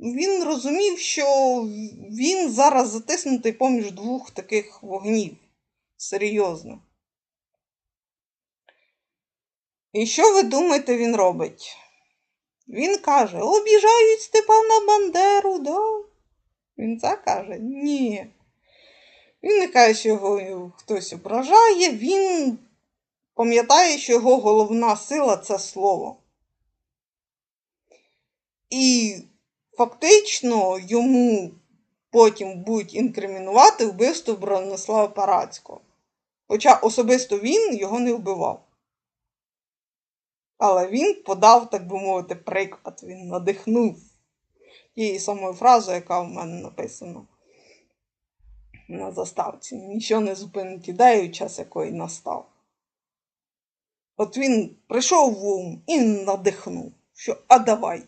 він розумів, що він зараз затиснутий поміж двох таких вогнів. Серйозно. І що ви думаєте, він робить? Він каже: обіжають Степана Бандеру, да? Він це каже? Ні. Він не каже, що його хтось ображає, він пам'ятає, що його головна сила це слово. І фактично йому потім будуть інкримінувати вбивство Бронислава Парацького. Хоча особисто він його не вбивав. Але він подав, так би мовити, приклад, він надихнув тією самою фразою, яка в мене написана на заставці. Нічого не зупинить ідею, час якої настав. От він прийшов в ум і надихнув, що а давай.